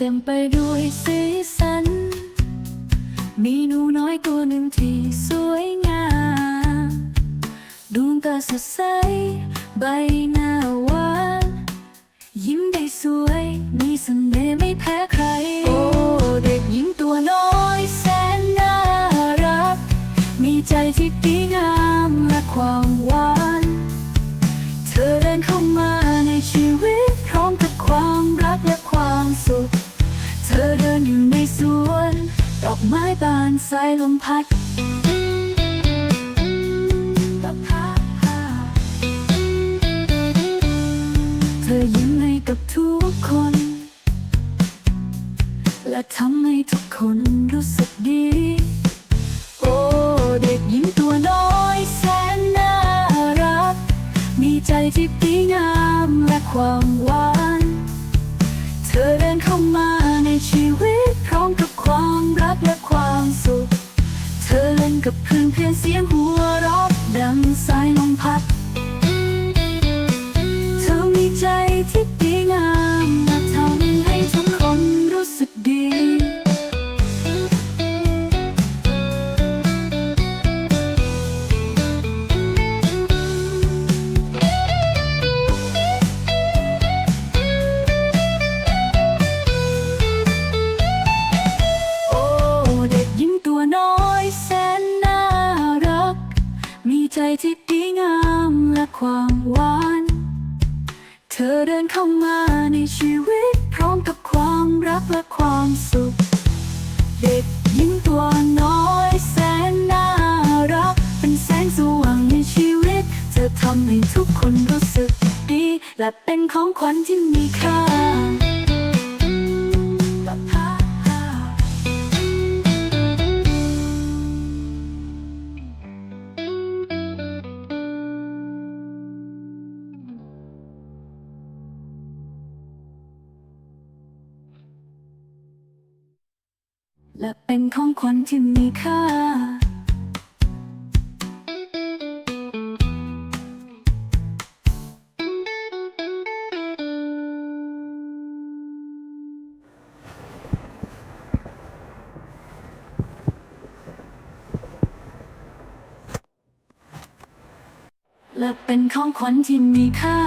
เต็มไปด้วยสีสัน มีหนูน้อยตัวหนึ่งที่สวยงามดวงตาสดใส ใบหน้าหวาน ยิ้มได้สวย มีเสน่ห์ไม่แพ้ใคร โอ้ เด็กหญิงตัวน้อยแสนน่ารัก มีใจที่ดีงามและความหวาน เธอเดินเข้ามาในชีวิต อกไม้บานสายลมพัดเธอยิ้มให้กับทุกคน และทำให้ทุกคนรู้สึกดี โอ้เด็กหญิงตัวน้อยแสนน่ารัก มีใจที่ดีงามและความหวาน เธอเดินเข้ามาในชีวิตพร้อมกับความรักและ กับเพื่อนเพียงเสียงหัวรอบดังสายลมพัด ใจที่ดีงามและความหวาน เธอเดินเข้ามาในชีวิต พร้อมกับความรักและความสุข เด็กหญิงตัวน้อยแสนน่ารัก เป็นแสงสว่างในชีวิต เธอทำให้ทุกคนรู้สึกดี และเป็นของขวัญที่มีค่า และเป็นของขวัญที่มีค่า และเป็นของขวัญที่มีค่า